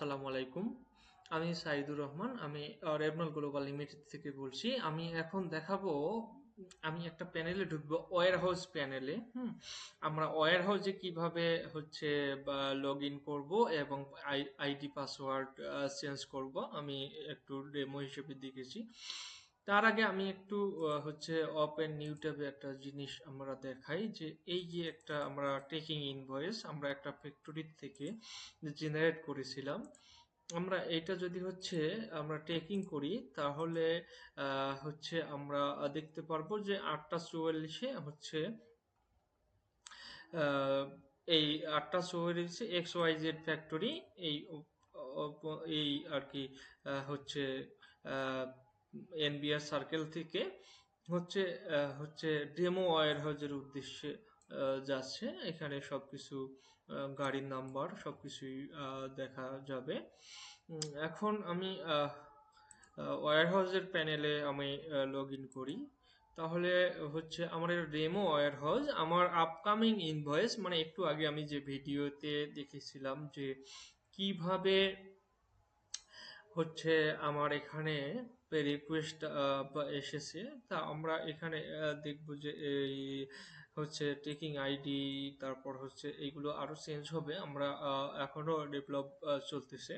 আসসালামু আলাইকুম। আমি সাইদুর রহমান, আমি রেবনল গ্লোবাল লিমিটেড থেকে বলছি। আমি এখন দেখাবো, আমি একটা প্যানেলে ঢুকবো ওয়ার হাউস প্যানেলে। হুম, আমরা ওয়ার হাউসে কীভাবে হচ্ছে লগ ইন করব এবং আইডি পাসওয়ার্ড চেঞ্জ করব, আমি একটু ডেমো হিসেবে দেখেছি। তার আগে আমি একটু হচ্ছে ওপেন নিউ ট্যাবে একটা জিনিস আমরা দেখাই যে এই যে একটা আমরা টেকিং ইনভয়েস, আমরা একটা ফ্যাক্টরি থেকে জেনারেট করেছিলাম। আমরা এটা যদি হচ্ছে আমরা টেকিং করি, তাহলে হচ্ছে আমরা দেখতে পারব যে আটটা চুয়াল্লিশে হচ্ছে এই আটটা চুয়াল্লিশে এক্স ওয়াই জেড ফ্যাক্টরি, এই এই আর কি হচ্ছে এনবিআর সার্কেল থেকে হচ্ছে হচ্ছে ডেমো ওয়ার হাউজের উদ্দেশ্যে যাচ্ছে। এখানে সব কিছু গাড়ির নাম্বার সব কিছুই দেখা যাবে। এখন আমি ওয়ার হাউসের প্যানেলে আমি লগ ইন করি। তাহলে হচ্ছে আমার ডেমো ওয়ার হাউস আমার আপকামিং ইনভয়েস মানে একটু আগে আমি যে ভিডিওতে দেখেছিলাম যে কীভাবে হচ্ছে আমার এখানে রিকোয়েস্ট এসেছে তা আমরা এখানে দেখব দেখব যে এই হচ্ছে টেকিং আইডি তারপর হচ্ছে এইগুলো আরও চেঞ্জ হবে আমরা আহ, এখনও ডেভেলপ চলতেছে।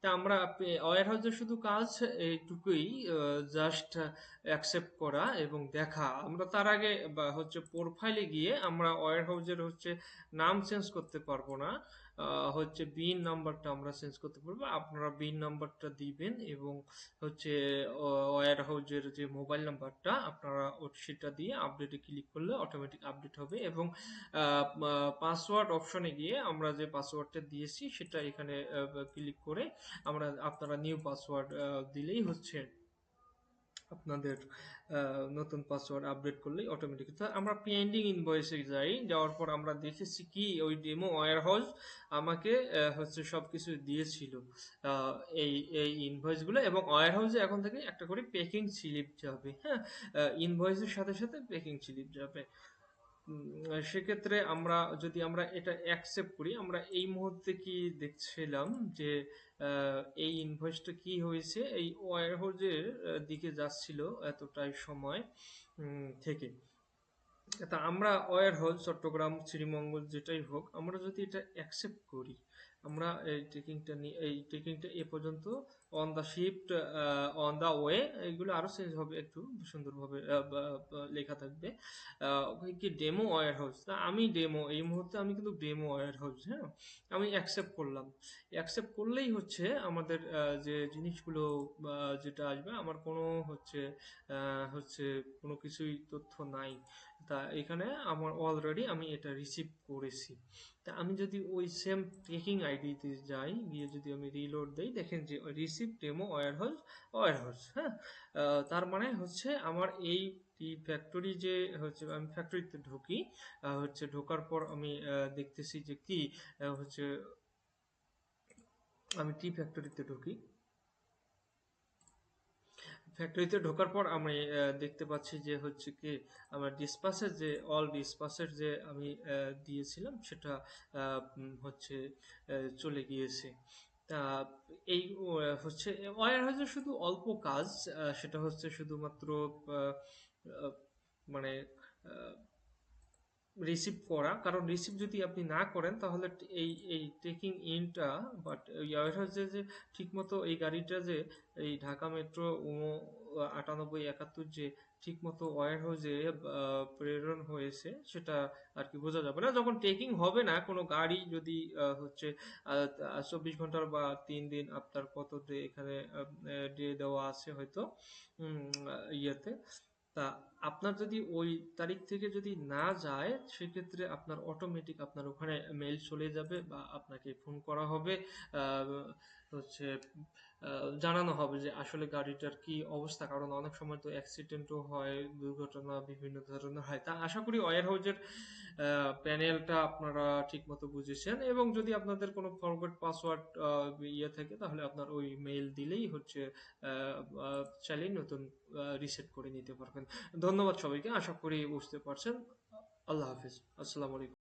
তা আমরা ওয়ার হাউসের শুধু কাজ এইটুকুই জাস্ট অ্যাকসেপ্ট করা এবং দেখা। আমরা তার আগে বা হচ্ছে প্রোফাইলে গিয়ে আমরা ওয়ার হাউসের হচ্ছে নাম চেঞ্জ করতে পারব না। হচ্ছে বিন নাম্বারটা আমরা চেঞ্জ করতে পারব। আপনারা বিন নাম্বারটা দিবেন এবং হচ্ছে ওয়ার হাউসের যে মোবাইল নাম্বারটা আপনারা সেটা দিয়ে আপডেটে ক্লিক করলে অটোমেটিক আপডেট হবে এবং পাসওয়ার্ড অপশনে গিয়ে আমরা যে পাসওয়ার্ডটা দিয়েছি সেটা এখানে ক্লিক করে আমরা আপনারা নিউ পাসওয়ার্ড দিলেই হচ্ছে আপনাদের নতুন পাসওয়ার্ড আপডেট করলেই অটোমেটিক আমরা পেন্ডিং ইনভয়েসে যাই, যাওয়ার পর আমরা দেখেছি কি ওই ডেমো ওয়্যার হাউস আমাকে হচ্ছে সবকিছু দিয়েছিল এই এই ইনভয়েসগুলো এবং ওয়্যার হাউসে এখন থেকে একটা করে পেকিং স্লিপ যাবে হ্যাঁ? ইনভয়েসের সাথে সাথে পেকিং স্লিপ যাবে। সেক্ষেত্রে আমরা যদি আমরা এটা অ্যাকসেপ্ট করি, আমরা এই মুহূর্তে কি দেখছিলাম যে এই ইনভয়েসটা কি হয়েছে? এই ওয়ারহোজের দিকে যাচ্ছিল এতটাই সময় থেকে। তা আমরা ওয়ারহোজ চট্টগ্রাম, শ্রীমঙ্গল যেটাই হোক, আমরা যদি এটা অ্যাকসেপ্ট করি আমরা এই টেকিংটা নিয়ে এই টেকিংটা এ পর্যন্ত on the shift on the way এগুলো আরও চেঞ্জ হবে একটু, সুন্দরভাবে লেখা থাকবে। কি ডেমো ওয়ার হাউস না আমি ডেমো এই মুহূর্তে আমি কিন্তু ডেমো ওয়ার হাউস হ্যাঁ? আমি অ্যাকসেপ্ট করলাম। অ্যাকসেপ্ট করলেই হচ্ছে আমাদের যে জিনিসগুলো যেটা আসবে, আমার কোনো হচ্ছে হচ্ছে কোনো কিছুই তথ্য নাই। তা এখানে আমার অলরেডি আমি এটা রিসিভ করেছি। তা আমি যদি ওই সেম ট্রেকিং আইডিতে যাই, গিয়ে যদি আমি রিলোড দেই, দেখেন যে receive demo warehouse warehouse হ্যাঁ তার মানে হচ্ছে আমার এই ফ্যাক্টরি যে হচ্ছে, আমি ফ্যাক্টরিতে ঢুকি হচ্ছে ঢোকার পর আমি দেখতেছি যে কি হচ্ছে আমি টি ফ্যাক্টরিতে ঢুকি। ফ্যাক্টরিতে ঢোকার পর আমি দেখতে পাচ্ছি যে হচ্ছে কি আমার ডিসপাসের যে অল ডিসপাসের যে আমি দিয়েছিলাম সেটা হচ্ছে চলে গিয়েছে। তা এই হচ্ছে ওয়ার হাউসের শুধু অল্প কাজ সেটা হচ্ছে শুধুমাত্র মানে রিসিভ করা। কারণ রিসিভ যদি আপনি না করেন, তাহলে এই এই টেকিং ইনটা বাট হাউসে যে ঠিকমতো এই গাড়িটা যে এই ঢাকা মেট্রো আটানব্বই, একাত্তর যে ঠিকমতো ওয়ার হাউসে প্রেরণ হয়েছে, সেটা আর কি বোঝা যাবে না। যখন টেকিং হবে না, কোনো গাড়ি যদি হচ্ছে চব্বিশ ঘণ্টার বা তিন দিন আপনার কত এখানে ডে দেওয়া আছে হয়তো ইয়েতে। তা আপনার যদি ওই তারিখ থেকে যদি না যায়, সেক্ষেত্রে আপনার অটোমেটিক আপনার ওখানে মেইল চলে যাবে বা আপনাকে ফোন করা হবে। হচ্ছে জানানো হবে যে আসলে গাড়িটার কি অবস্থা। কারণ অনেক সময় তো অ্যাক্সিডেন্টও হয়, দুর্ঘটনা বিভিন্ন ধরনের হয়। তা আশা করি ওয়ার হাউজের প্যানেলটা আপনারা ঠিকমতো বুঝেছেন। এবং যদি আপনাদের কোনো ফরওয়ার্ড পাসওয়ার্ড ইয়ে থাকে, তাহলে আপনার ওই মেইল দিলেই হচ্ছে চালিয়ে নতুন রিসেট করে নিতে পারবেন। ধন্যবাদ সবাইকে। আশা করি বুঝতে পারছেন। আল্লাহ হাফিজ। আসসালামু আলাইকুম।